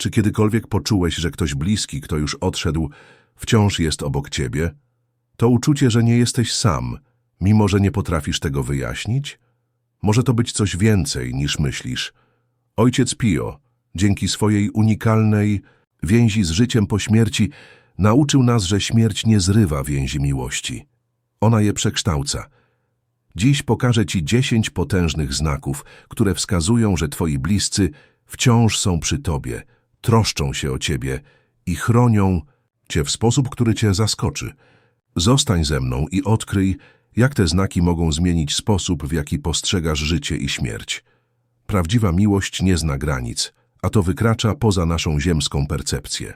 Czy kiedykolwiek poczułeś, że ktoś bliski, kto już odszedł, wciąż jest obok ciebie? To uczucie, że nie jesteś sam, mimo że nie potrafisz tego wyjaśnić? Może to być coś więcej niż myślisz. Ojciec Pio, dzięki swojej unikalnej więzi z życiem po śmierci, nauczył nas, że śmierć nie zrywa więzi miłości. Ona je przekształca. Dziś pokażę Ci dziesięć potężnych znaków, które wskazują, że Twoi bliscy wciąż są przy Tobie, troszczą się o Ciebie i chronią Cię w sposób, który Cię zaskoczy. Zostań ze mną i odkryj, jak te znaki mogą zmienić sposób, w jaki postrzegasz życie i śmierć. Prawdziwa miłość nie zna granic, a to wykracza poza naszą ziemską percepcję.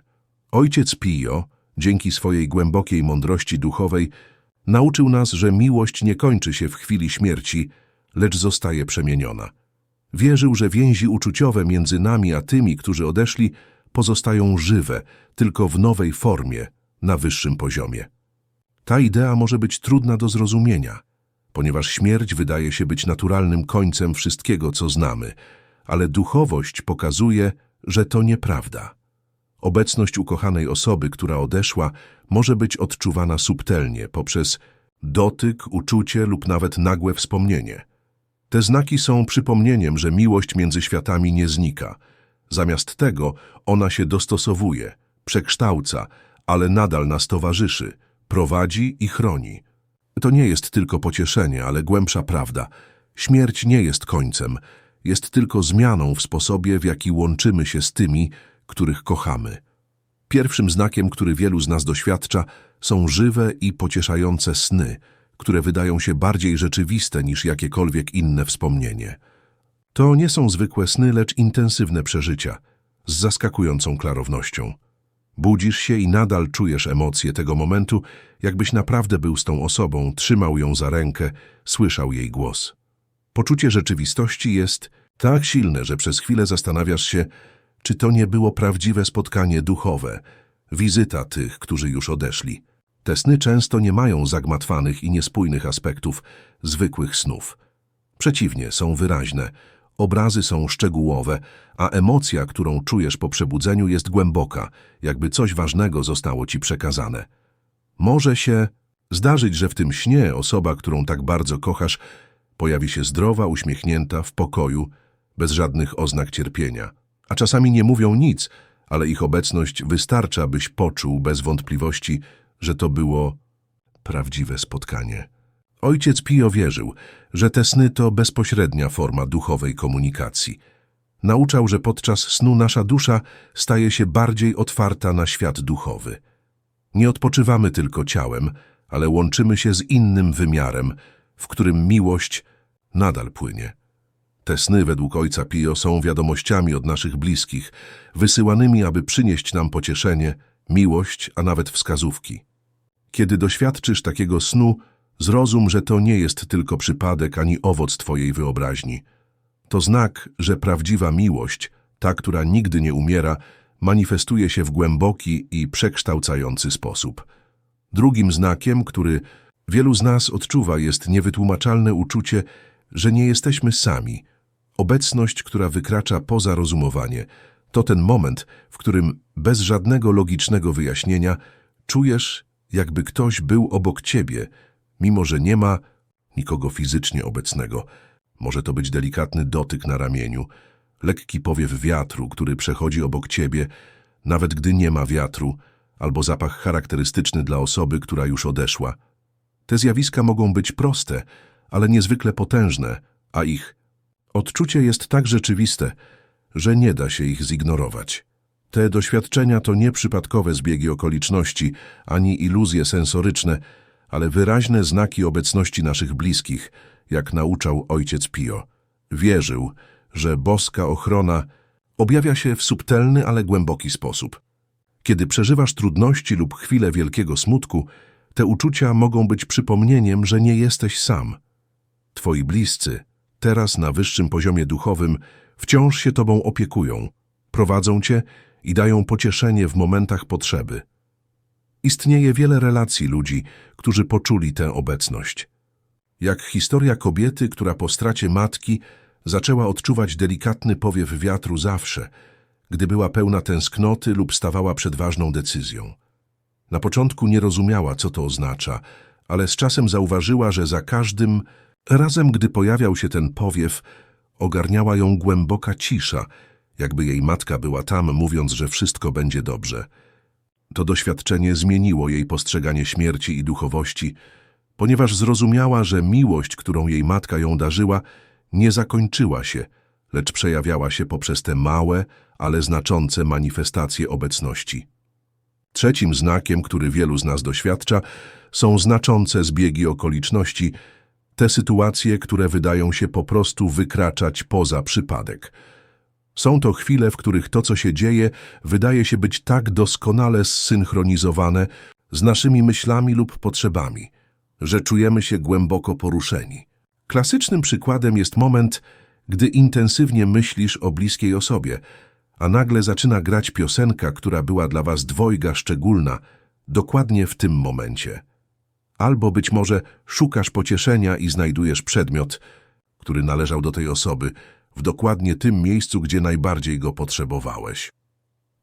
Ojciec Pio, dzięki swojej głębokiej mądrości duchowej, nauczył nas, że miłość nie kończy się w chwili śmierci, lecz zostaje przemieniona. Wierzył, że więzi uczuciowe między nami a tymi, którzy odeszli, pozostają żywe, tylko w nowej formie, na wyższym poziomie. Ta idea może być trudna do zrozumienia, ponieważ śmierć wydaje się być naturalnym końcem wszystkiego, co znamy, ale duchowość pokazuje, że to nieprawda. Obecność ukochanej osoby, która odeszła, może być odczuwana subtelnie poprzez dotyk, uczucie lub nawet nagłe wspomnienie. Te znaki są przypomnieniem, że miłość między światami nie znika. Zamiast tego ona się dostosowuje, przekształca, ale nadal nas towarzyszy, prowadzi i chroni. To nie jest tylko pocieszenie, ale głębsza prawda. Śmierć nie jest końcem, jest tylko zmianą w sposobie, w jaki łączymy się z tymi, których kochamy. Pierwszym znakiem, który wielu z nas doświadcza, są żywe i pocieszające sny, które wydają się bardziej rzeczywiste niż jakiekolwiek inne wspomnienie. To nie są zwykłe sny, lecz intensywne przeżycia, z zaskakującą klarownością. Budzisz się i nadal czujesz emocje tego momentu, jakbyś naprawdę był z tą osobą, trzymał ją za rękę, słyszał jej głos. Poczucie rzeczywistości jest tak silne, że przez chwilę zastanawiasz się, czy to nie było prawdziwe spotkanie duchowe, wizyta tych, którzy już odeszli. Te sny często nie mają zagmatwanych i niespójnych aspektów zwykłych snów. Przeciwnie, są wyraźne, obrazy są szczegółowe, a emocja, którą czujesz po przebudzeniu jest głęboka, jakby coś ważnego zostało ci przekazane. Może się zdarzyć, że w tym śnie osoba, którą tak bardzo kochasz, pojawi się zdrowa, uśmiechnięta, w pokoju, bez żadnych oznak cierpienia. A czasami nie mówią nic, ale ich obecność wystarcza, byś poczuł bez wątpliwości, że to było prawdziwe spotkanie. Ojciec Pio wierzył, że te sny to bezpośrednia forma duchowej komunikacji. Nauczał, że podczas snu nasza dusza staje się bardziej otwarta na świat duchowy. Nie odpoczywamy tylko ciałem, ale łączymy się z innym wymiarem, w którym miłość nadal płynie. Te sny według ojca Pio są wiadomościami od naszych bliskich, wysyłanymi, aby przynieść nam pocieszenie, miłość, a nawet wskazówki. Kiedy doświadczysz takiego snu, zrozum, że to nie jest tylko przypadek ani owoc Twojej wyobraźni. To znak, że prawdziwa miłość, ta, która nigdy nie umiera, manifestuje się w głęboki i przekształcający sposób. Drugim znakiem, który wielu z nas odczuwa, jest niewytłumaczalne uczucie, że nie jesteśmy sami. Obecność, która wykracza poza rozumowanie, to ten moment, w którym bez żadnego logicznego wyjaśnienia czujesz, jakby ktoś był obok ciebie, mimo że nie ma nikogo fizycznie obecnego. Może to być delikatny dotyk na ramieniu, lekki powiew wiatru, który przechodzi obok ciebie, nawet gdy nie ma wiatru, albo zapach charakterystyczny dla osoby, która już odeszła. Te zjawiska mogą być proste, ale niezwykle potężne, a ich odczucie jest tak rzeczywiste, że nie da się ich zignorować. Te doświadczenia to nie przypadkowe zbiegi okoliczności, ani iluzje sensoryczne, ale wyraźne znaki obecności naszych bliskich, jak nauczał ojciec Pio. Wierzył, że boska ochrona objawia się w subtelny, ale głęboki sposób. Kiedy przeżywasz trudności lub chwilę wielkiego smutku, te uczucia mogą być przypomnieniem, że nie jesteś sam. Twoi bliscy, teraz na wyższym poziomie duchowym, wciąż się Tobą opiekują, prowadzą Cię i dają pocieszenie w momentach potrzeby. Istnieje wiele relacji ludzi, którzy poczuli tę obecność. Jak historia kobiety, która po stracie matki zaczęła odczuwać delikatny powiew wiatru zawsze, gdy była pełna tęsknoty lub stawała przed ważną decyzją. Na początku nie rozumiała, co to oznacza, ale z czasem zauważyła, że za każdym razem, gdy pojawiał się ten powiew, ogarniała ją głęboka cisza, jakby jej matka była tam, mówiąc, że wszystko będzie dobrze. To doświadczenie zmieniło jej postrzeganie śmierci i duchowości, ponieważ zrozumiała, że miłość, którą jej matka ją darzyła, nie zakończyła się, lecz przejawiała się poprzez te małe, ale znaczące manifestacje obecności. Trzecim znakiem, który wielu z nas doświadcza, są znaczące zbiegi okoliczności, te sytuacje, które wydają się po prostu wykraczać poza przypadek. Są to chwile, w których to, co się dzieje, wydaje się być tak doskonale zsynchronizowane z naszymi myślami lub potrzebami, że czujemy się głęboko poruszeni. Klasycznym przykładem jest moment, gdy intensywnie myślisz o bliskiej osobie, a nagle zaczyna grać piosenka, która była dla was dwojga szczególna, dokładnie w tym momencie. Albo być może szukasz pocieszenia i znajdujesz przedmiot, który należał do tej osoby, w dokładnie tym miejscu, gdzie najbardziej go potrzebowałeś.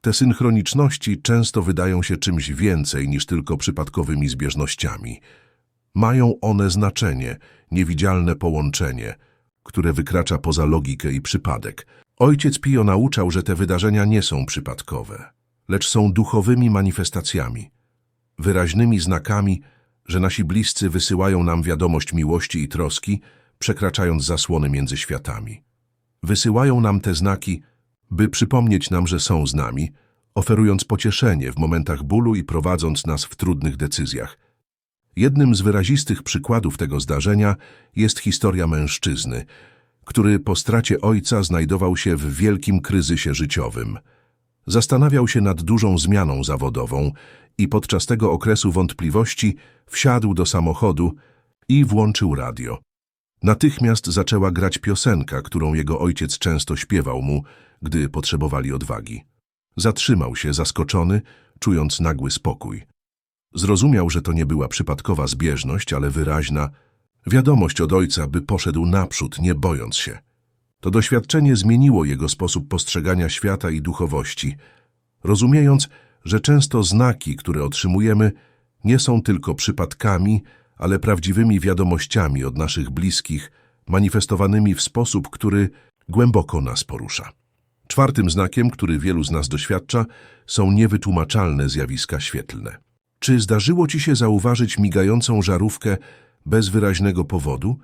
Te synchroniczności często wydają się czymś więcej niż tylko przypadkowymi zbieżnościami. Mają one znaczenie, niewidzialne połączenie, które wykracza poza logikę i przypadek. Ojciec Pio nauczał, że te wydarzenia nie są przypadkowe, lecz są duchowymi manifestacjami, wyraźnymi znakami, że nasi bliscy wysyłają nam wiadomość miłości i troski, przekraczając zasłony między światami. Wysyłają nam te znaki, by przypomnieć nam, że są z nami, oferując pocieszenie w momentach bólu i prowadząc nas w trudnych decyzjach. Jednym z wyrazistych przykładów tego zdarzenia jest historia mężczyzny, który po stracie ojca znajdował się w wielkim kryzysie życiowym. Zastanawiał się nad dużą zmianą zawodową i podczas tego okresu wątpliwości wsiadł do samochodu i włączył radio. Natychmiast zaczęła grać piosenka, którą jego ojciec często śpiewał mu, gdy potrzebowali odwagi. Zatrzymał się, zaskoczony, czując nagły spokój. Zrozumiał, że to nie była przypadkowa zbieżność, ale wyraźna wiadomość od ojca, by poszedł naprzód, nie bojąc się. To doświadczenie zmieniło jego sposób postrzegania świata i duchowości, rozumiejąc, że często znaki, które otrzymujemy, nie są tylko przypadkami, ale prawdziwymi wiadomościami od naszych bliskich, manifestowanymi w sposób, który głęboko nas porusza. Czwartym znakiem, który wielu z nas doświadcza, są niewytłumaczalne zjawiska świetlne. Czy zdarzyło ci się zauważyć migającą żarówkę bez wyraźnego powodu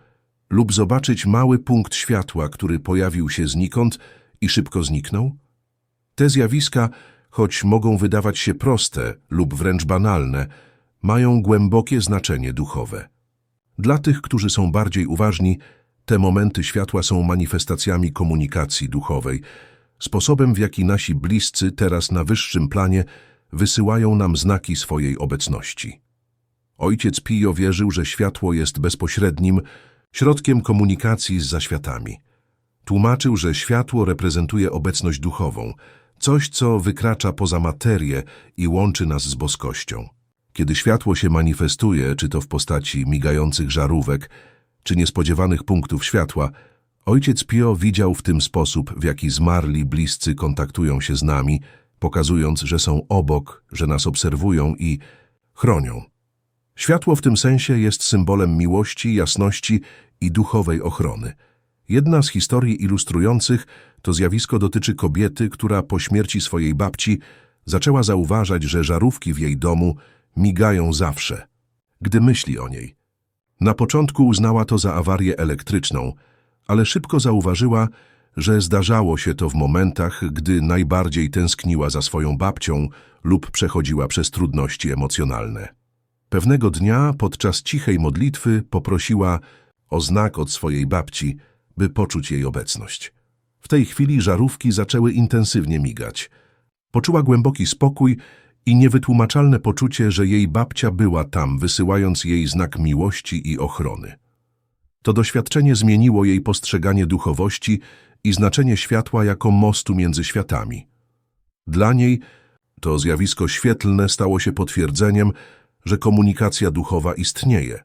lub zobaczyć mały punkt światła, który pojawił się znikąd i szybko zniknął? Te zjawiska, choć mogą wydawać się proste lub wręcz banalne, mają głębokie znaczenie duchowe. Dla tych, którzy są bardziej uważni, te momenty światła są manifestacjami komunikacji duchowej, sposobem w jaki nasi bliscy teraz na wyższym planie wysyłają nam znaki swojej obecności. Ojciec Pio wierzył, że światło jest bezpośrednim środkiem komunikacji z zaświatami. Tłumaczył, że światło reprezentuje obecność duchową, coś, co wykracza poza materię i łączy nas z boskością. Kiedy światło się manifestuje, czy to w postaci migających żarówek, czy niespodziewanych punktów światła, ojciec Pio widział w tym sposób, w jaki zmarli bliscy kontaktują się z nami, pokazując, że są obok, że nas obserwują i chronią. Światło w tym sensie jest symbolem miłości, jasności i duchowej ochrony. Jedna z historii ilustrujących to zjawisko dotyczy kobiety, która po śmierci swojej babci zaczęła zauważać, że żarówki w jej domu migają zawsze, gdy myśli o niej. Na początku uznała to za awarię elektryczną, ale szybko zauważyła, że zdarzało się to w momentach, gdy najbardziej tęskniła za swoją babcią lub przechodziła przez trudności emocjonalne. Pewnego dnia podczas cichej modlitwy poprosiła o znak od swojej babci, by poczuć jej obecność. W tej chwili żarówki zaczęły intensywnie migać. Poczuła głęboki spokój i niewytłumaczalne poczucie, że jej babcia była tam, wysyłając jej znak miłości i ochrony. To doświadczenie zmieniło jej postrzeganie duchowości i znaczenie światła jako mostu między światami. Dla niej to zjawisko świetlne stało się potwierdzeniem, że komunikacja duchowa istnieje,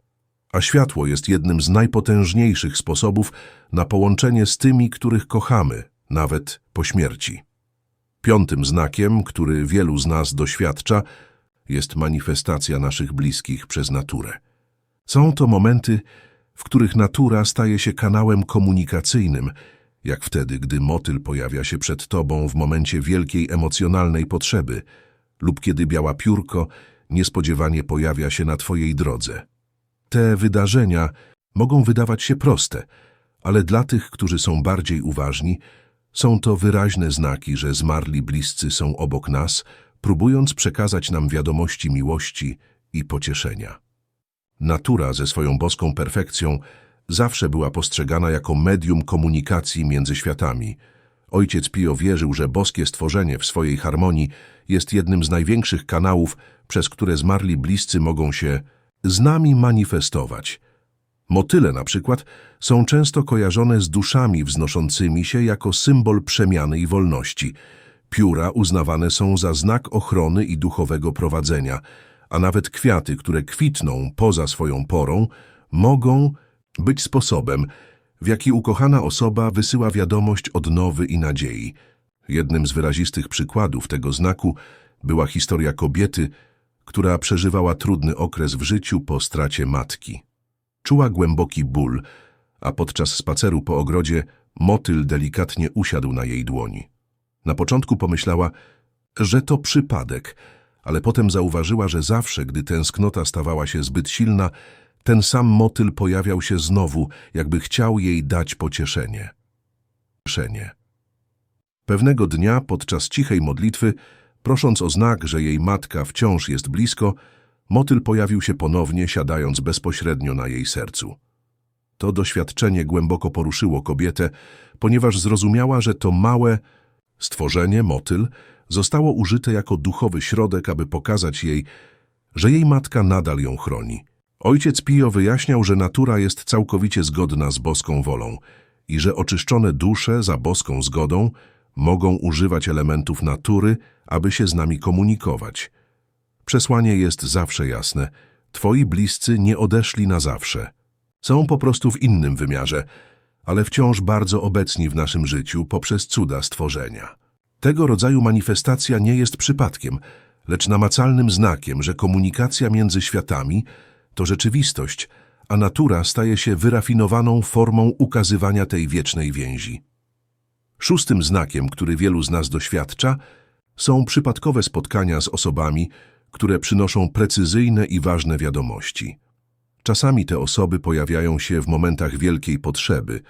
a światło jest jednym z najpotężniejszych sposobów na połączenie z tymi, których kochamy, nawet po śmierci. Piątym znakiem, który wielu z nas doświadcza, jest manifestacja naszych bliskich przez naturę. Są to momenty, w których natura staje się kanałem komunikacyjnym, jak wtedy, gdy motyl pojawia się przed tobą w momencie wielkiej emocjonalnej potrzeby lub kiedy biała piórko niespodziewanie pojawia się na twojej drodze. Te wydarzenia mogą wydawać się proste, ale dla tych, którzy są bardziej uważni, są to wyraźne znaki, że zmarli bliscy są obok nas, próbując przekazać nam wiadomości miłości i pocieszenia. Natura ze swoją boską perfekcją zawsze była postrzegana jako medium komunikacji między światami. Ojciec Pio wierzył, że boskie stworzenie w swojej harmonii jest jednym z największych kanałów, przez które zmarli bliscy mogą się z nami manifestować. Motyle na przykład są często kojarzone z duszami wznoszącymi się jako symbol przemiany i wolności. Pióra uznawane są za znak ochrony i duchowego prowadzenia, a nawet kwiaty, które kwitną poza swoją porą, mogą być sposobem, w jaki ukochana osoba wysyła wiadomość odnowy i nadziei. Jednym z wyrazistych przykładów tego znaku była historia kobiety, która przeżywała trudny okres w życiu po stracie matki. Czuła głęboki ból, a podczas spaceru po ogrodzie motyl delikatnie usiadł na jej dłoni. Na początku pomyślała, że to przypadek, ale potem zauważyła, że zawsze, gdy tęsknota stawała się zbyt silna, ten sam motyl pojawiał się znowu, jakby chciał jej dać pocieszenie. Pocieszenie. Pewnego dnia podczas cichej modlitwy, prosząc o znak, że jej matka wciąż jest blisko, motyl pojawił się ponownie, siadając bezpośrednio na jej sercu. To doświadczenie głęboko poruszyło kobietę, ponieważ zrozumiała, że to małe stworzenie, motyl, zostało użyte jako duchowy środek, aby pokazać jej, że jej matka nadal ją chroni. Ojciec Pio wyjaśniał, że natura jest całkowicie zgodna z boską wolą i że oczyszczone dusze za boską zgodą mogą używać elementów natury, aby się z nami komunikować. Przesłanie jest zawsze jasne. Twoi bliscy nie odeszli na zawsze. Są po prostu w innym wymiarze, ale wciąż bardzo obecni w naszym życiu poprzez cuda stworzenia. Tego rodzaju manifestacja nie jest przypadkiem, lecz namacalnym znakiem, że komunikacja między światami to rzeczywistość, a natura staje się wyrafinowaną formą ukazywania tej wiecznej więzi. Szóstym znakiem, który wielu z nas doświadcza, są przypadkowe spotkania z osobami, które przynoszą precyzyjne i ważne wiadomości. Czasami te osoby pojawiają się w momentach wielkiej potrzeby,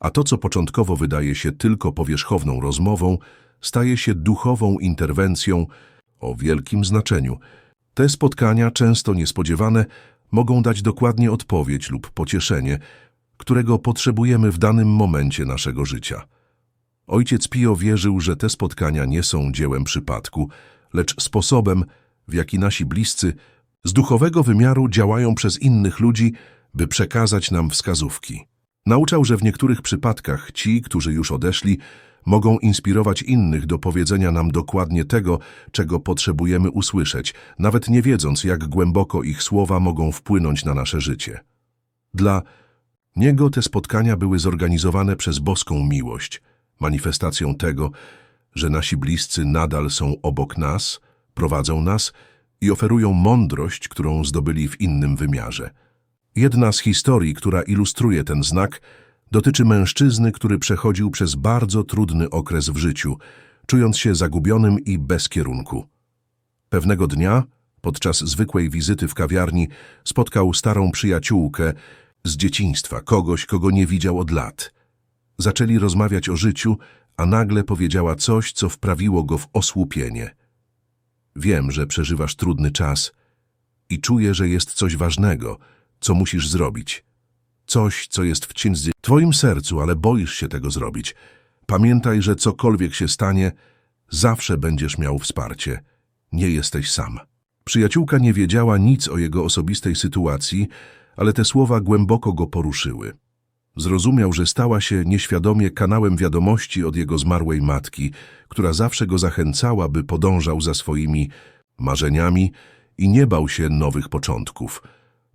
a to, co początkowo wydaje się tylko powierzchowną rozmową, staje się duchową interwencją o wielkim znaczeniu. Te spotkania, często niespodziewane, mogą dać dokładnie odpowiedź lub pocieszenie, którego potrzebujemy w danym momencie naszego życia. Ojciec Pio wierzył, że te spotkania nie są dziełem przypadku, lecz sposobem, w jaki nasi bliscy z duchowego wymiaru działają przez innych ludzi, by przekazać nam wskazówki. Nauczał, że w niektórych przypadkach ci, którzy już odeszli, mogą inspirować innych do powiedzenia nam dokładnie tego, czego potrzebujemy usłyszeć, nawet nie wiedząc, jak głęboko ich słowa mogą wpłynąć na nasze życie. Dla niego te spotkania były zorganizowane przez boską miłość, manifestacją tego, że nasi bliscy nadal są obok nas, prowadzą nas i oferują mądrość, którą zdobyli w innym wymiarze. Jedna z historii, która ilustruje ten znak, dotyczy mężczyzny, który przechodził przez bardzo trudny okres w życiu, czując się zagubionym i bez kierunku. Pewnego dnia, podczas zwykłej wizyty w kawiarni, spotkał starą przyjaciółkę z dzieciństwa, kogoś, kogo nie widział od lat. Zaczęli rozmawiać o życiu, a nagle powiedziała coś, co wprawiło go w osłupienie. Wiem, że przeżywasz trudny czas i czuję, że jest coś ważnego, co musisz zrobić. Coś, co jest w ciężarze twoim sercu, ale boisz się tego zrobić. Pamiętaj, że cokolwiek się stanie, zawsze będziesz miał wsparcie. Nie jesteś sam. Przyjaciółka nie wiedziała nic o jego osobistej sytuacji, ale te słowa głęboko go poruszyły. Zrozumiał, że stała się nieświadomie kanałem wiadomości od jego zmarłej matki, która zawsze go zachęcała, by podążał za swoimi marzeniami i nie bał się nowych początków.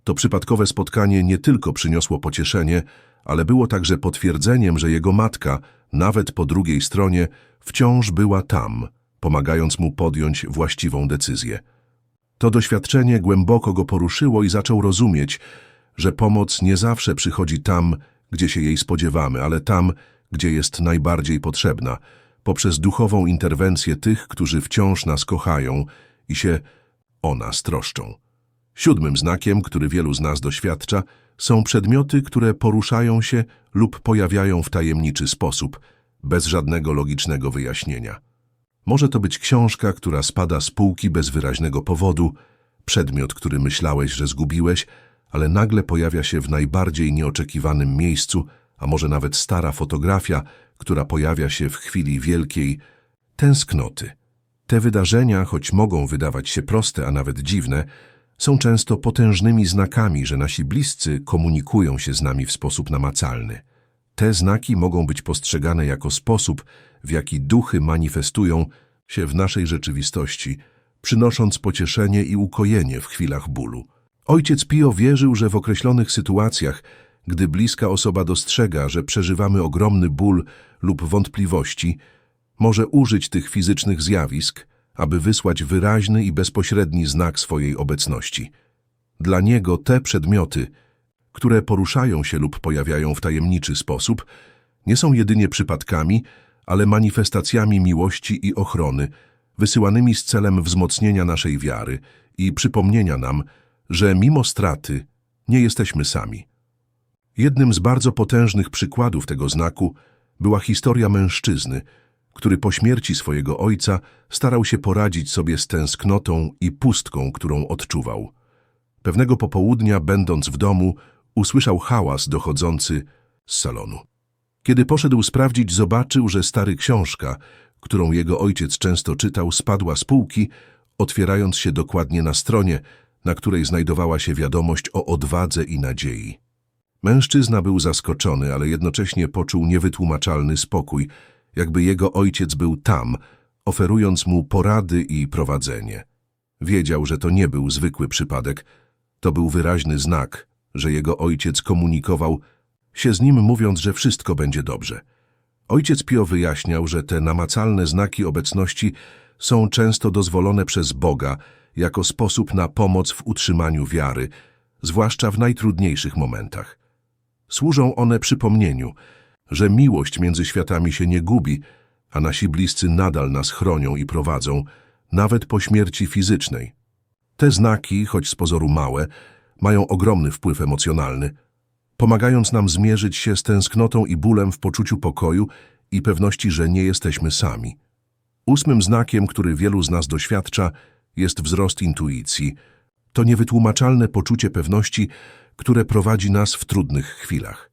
To przypadkowe spotkanie nie tylko przyniosło pocieszenie, ale było także potwierdzeniem, że jego matka, nawet po drugiej stronie, wciąż była tam, pomagając mu podjąć właściwą decyzję. To doświadczenie głęboko go poruszyło i zaczął rozumieć, że pomoc nie zawsze przychodzi tam, gdzie się jej spodziewamy, ale tam, gdzie jest najbardziej potrzebna, poprzez duchową interwencję tych, którzy wciąż nas kochają i się o nas troszczą. Siódmym znakiem, który wielu z nas doświadcza, są przedmioty, które poruszają się lub pojawiają w tajemniczy sposób, bez żadnego logicznego wyjaśnienia. Może to być książka, która spada z półki bez wyraźnego powodu, przedmiot, który myślałeś, że zgubiłeś, ale nagle pojawia się w najbardziej nieoczekiwanym miejscu, a może nawet stara fotografia, która pojawia się w chwili wielkiej tęsknoty. Te wydarzenia, choć mogą wydawać się proste, a nawet dziwne, są często potężnymi znakami, że nasi bliscy komunikują się z nami w sposób namacalny. Te znaki mogą być postrzegane jako sposób, w jaki duchy manifestują się w naszej rzeczywistości, przynosząc pocieszenie i ukojenie w chwilach bólu. Ojciec Pio wierzył, że w określonych sytuacjach, gdy bliska osoba dostrzega, że przeżywamy ogromny ból lub wątpliwości, może użyć tych fizycznych zjawisk, aby wysłać wyraźny i bezpośredni znak swojej obecności. Dla niego te przedmioty, które poruszają się lub pojawiają w tajemniczy sposób, nie są jedynie przypadkami, ale manifestacjami miłości i ochrony, wysyłanymi z celem wzmocnienia naszej wiary i przypomnienia nam, że mimo straty nie jesteśmy sami. Jednym z bardzo potężnych przykładów tego znaku była historia mężczyzny, który po śmierci swojego ojca starał się poradzić sobie z tęsknotą i pustką, którą odczuwał. Pewnego popołudnia, będąc w domu, usłyszał hałas dochodzący z salonu. Kiedy poszedł sprawdzić, zobaczył, że stary książka, którą jego ojciec często czytał, spadła z półki, otwierając się dokładnie na stronie, na której znajdowała się wiadomość o odwadze i nadziei. Mężczyzna był zaskoczony, ale jednocześnie poczuł niewytłumaczalny spokój, jakby jego ojciec był tam, oferując mu porady i prowadzenie. Wiedział, że to nie był zwykły przypadek, to był wyraźny znak, że jego ojciec komunikował się z nim, mówiąc, że wszystko będzie dobrze. Ojciec Pio wyjaśniał, że te namacalne znaki obecności są często dozwolone przez Boga jako sposób na pomoc w utrzymaniu wiary, zwłaszcza w najtrudniejszych momentach. Służą one przypomnieniu, że miłość między światami się nie gubi, a nasi bliscy nadal nas chronią i prowadzą, nawet po śmierci fizycznej. Te znaki, choć z pozoru małe, mają ogromny wpływ emocjonalny, pomagając nam zmierzyć się z tęsknotą i bólem w poczuciu pokoju i pewności, że nie jesteśmy sami. Ósmym znakiem, który wielu z nas doświadcza, jest wzrost intuicji. To niewytłumaczalne poczucie pewności, które prowadzi nas w trudnych chwilach.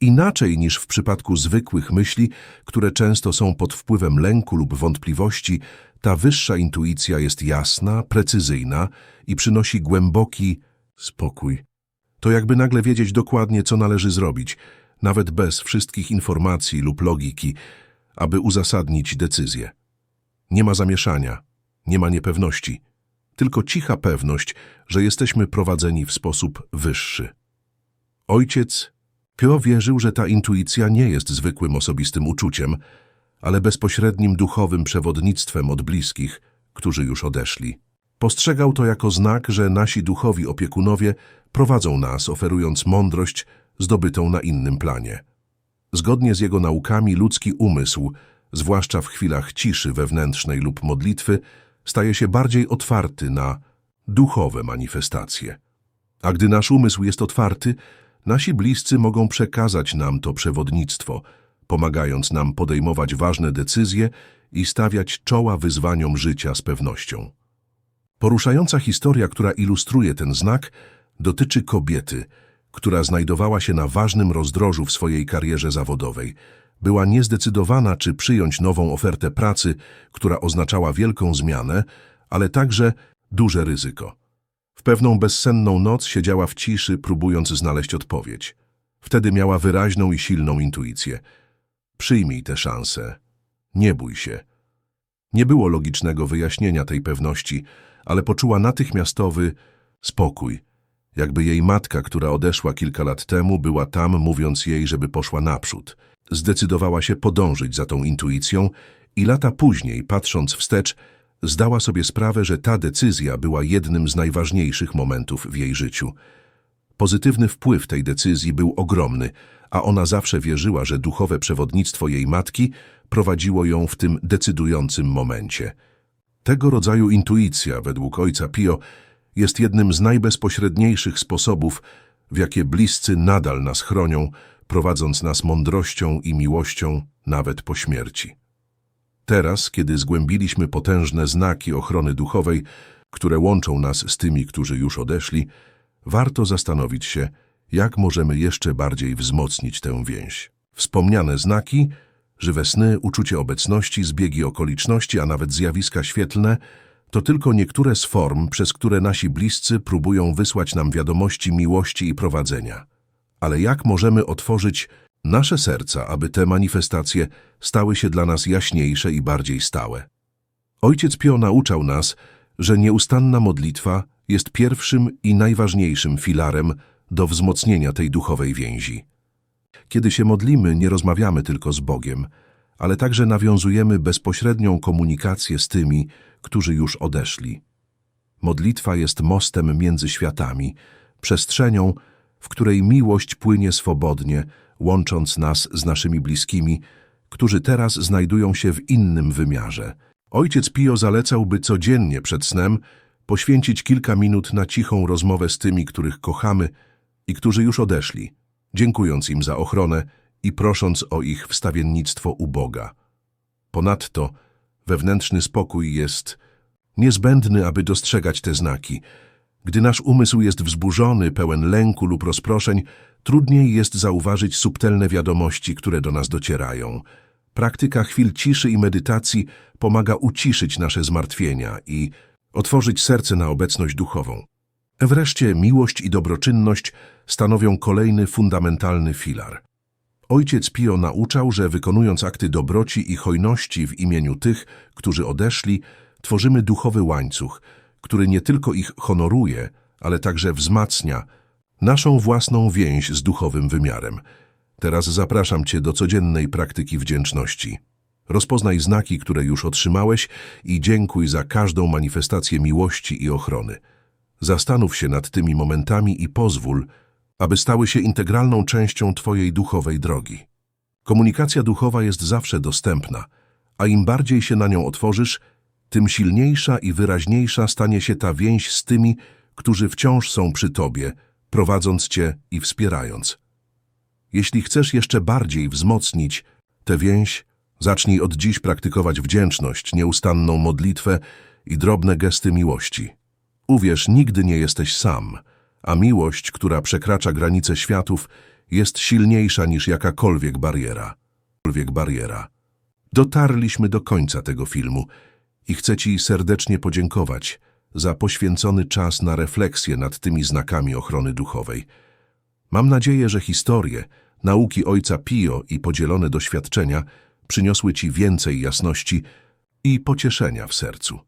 Inaczej niż w przypadku zwykłych myśli, które często są pod wpływem lęku lub wątpliwości, ta wyższa intuicja jest jasna, precyzyjna i przynosi głęboki spokój. To jakby nagle wiedzieć dokładnie, co należy zrobić, nawet bez wszystkich informacji lub logiki, aby uzasadnić decyzję. Nie ma zamieszania, nie ma niepewności, tylko cicha pewność, że jesteśmy prowadzeni w sposób wyższy. Ojciec Pio wierzył, że ta intuicja nie jest zwykłym osobistym uczuciem, ale bezpośrednim duchowym przewodnictwem od bliskich, którzy już odeszli. Postrzegał to jako znak, że nasi duchowi opiekunowie prowadzą nas, oferując mądrość zdobytą na innym planie. Zgodnie z jego naukami ludzki umysł, zwłaszcza w chwilach ciszy wewnętrznej lub modlitwy, staje się bardziej otwarty na duchowe manifestacje. A gdy nasz umysł jest otwarty, nasi bliscy mogą przekazać nam to przewodnictwo, pomagając nam podejmować ważne decyzje i stawiać czoła wyzwaniom życia z pewnością. Poruszająca historia, która ilustruje ten znak, dotyczy kobiety, która znajdowała się na ważnym rozdrożu w swojej karierze zawodowej. Była niezdecydowana, czy przyjąć nową ofertę pracy, która oznaczała wielką zmianę, ale także duże ryzyko. W pewną bezsenną noc siedziała w ciszy, próbując znaleźć odpowiedź. Wtedy miała wyraźną i silną intuicję. Przyjmij tę szansę. Nie bój się. Nie było logicznego wyjaśnienia tej pewności, ale poczuła natychmiastowy spokój, jakby jej matka, która odeszła kilka lat temu, była tam, mówiąc jej, żeby poszła naprzód. Zdecydowała się podążyć za tą intuicją I lata później, patrząc wstecz, zdała sobie sprawę, że ta decyzja była jednym z najważniejszych momentów w jej życiu. Pozytywny wpływ tej decyzji był ogromny, a ona zawsze wierzyła, że duchowe przewodnictwo jej matki prowadziło ją w tym decydującym momencie. Tego rodzaju intuicja, według ojca Pio, jest jednym z najbezpośredniejszych sposobów, w jakie bliscy nadal nas chronią, prowadząc nas mądrością i miłością nawet po śmierci. Teraz, kiedy zgłębiliśmy potężne znaki ochrony duchowej, które łączą nas z tymi, którzy już odeszli, warto zastanowić się, jak możemy jeszcze bardziej wzmocnić tę więź. Wspomniane znaki, żywe sny, uczucie obecności, zbiegi okoliczności, a nawet zjawiska świetlne to tylko niektóre z form, przez które nasi bliscy próbują wysłać nam wiadomości miłości i prowadzenia. Ale jak możemy otworzyć nasze serca, aby te manifestacje stały się dla nas jaśniejsze i bardziej stałe? Ojciec Pio nauczał nas, że nieustanna modlitwa jest pierwszym i najważniejszym filarem do wzmocnienia tej duchowej więzi. Kiedy się modlimy, nie rozmawiamy tylko z Bogiem, ale także nawiązujemy bezpośrednią komunikację z tymi, którzy już odeszli. Modlitwa jest mostem między światami, przestrzenią, w której miłość płynie swobodnie, łącząc nas z naszymi bliskimi, którzy teraz znajdują się w innym wymiarze. Ojciec Pio zalecał, by codziennie przed snem poświęcić kilka minut na cichą rozmowę z tymi, których kochamy i którzy już odeszli, dziękując im za ochronę i prosząc o ich wstawiennictwo u Boga. Ponadto wewnętrzny spokój jest niezbędny, aby dostrzegać te znaki. Gdy nasz umysł jest wzburzony, pełen lęku lub rozproszeń, trudniej jest zauważyć subtelne wiadomości, które do nas docierają. Praktyka chwil ciszy i medytacji pomaga uciszyć nasze zmartwienia i otworzyć serce na obecność duchową. Wreszcie miłość i dobroczynność stanowią kolejny fundamentalny filar. Ojciec Pio nauczał, że wykonując akty dobroci i hojności w imieniu tych, którzy odeszli, tworzymy duchowy łańcuch, który nie tylko ich honoruje, ale także wzmacnia naszą własną więź z duchowym wymiarem. Teraz zapraszam Cię do codziennej praktyki wdzięczności. Rozpoznaj znaki, które już otrzymałeś i dziękuj za każdą manifestację miłości i ochrony. Zastanów się nad tymi momentami i pozwól, aby stały się integralną częścią Twojej duchowej drogi. Komunikacja duchowa jest zawsze dostępna, a im bardziej się na nią otworzysz, tym silniejsza i wyraźniejsza stanie się ta więź z tymi, którzy wciąż są przy Tobie, prowadząc Cię i wspierając. Jeśli chcesz jeszcze bardziej wzmocnić tę więź, zacznij od dziś praktykować wdzięczność, nieustanną modlitwę i drobne gesty miłości. Uwierz, nigdy nie jesteś sam, a miłość, która przekracza granice światów, jest silniejsza niż jakakolwiek bariera. Bariera. Dotarliśmy do końca tego filmu i chcę Ci serdecznie podziękować za poświęcony czas na refleksję nad tymi znakami ochrony duchowej. Mam nadzieję, że historie, nauki ojca Pio i podzielone doświadczenia przyniosły Ci więcej jasności i pocieszenia w sercu.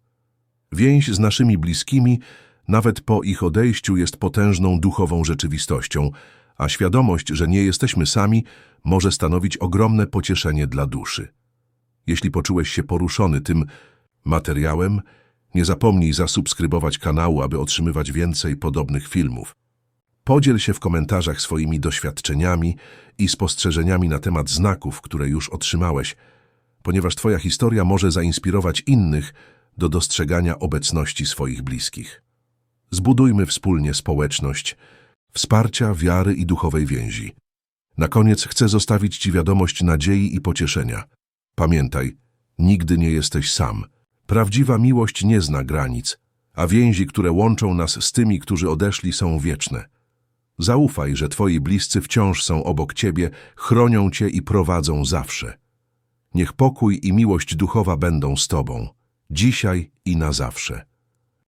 Więź z naszymi bliskimi, nawet po ich odejściu, jest potężną duchową rzeczywistością, a świadomość, że nie jesteśmy sami, może stanowić ogromne pocieszenie dla duszy. Jeśli poczułeś się poruszony tym materiałem, nie zapomnij zasubskrybować kanału, aby otrzymywać więcej podobnych filmów. Podziel się w komentarzach swoimi doświadczeniami i spostrzeżeniami na temat znaków, które już otrzymałeś, ponieważ Twoja historia może zainspirować innych do dostrzegania obecności swoich bliskich. Zbudujmy wspólnie społeczność, wsparcia, wiary i duchowej więzi. Na koniec chcę zostawić Ci wiadomość nadziei i pocieszenia. Pamiętaj, nigdy nie jesteś sam. Prawdziwa miłość nie zna granic, a więzi, które łączą nas z tymi, którzy odeszli, są wieczne. Zaufaj, że Twoi bliscy wciąż są obok Ciebie, chronią Cię i prowadzą zawsze. Niech pokój i miłość duchowa będą z Tobą, dzisiaj i na zawsze.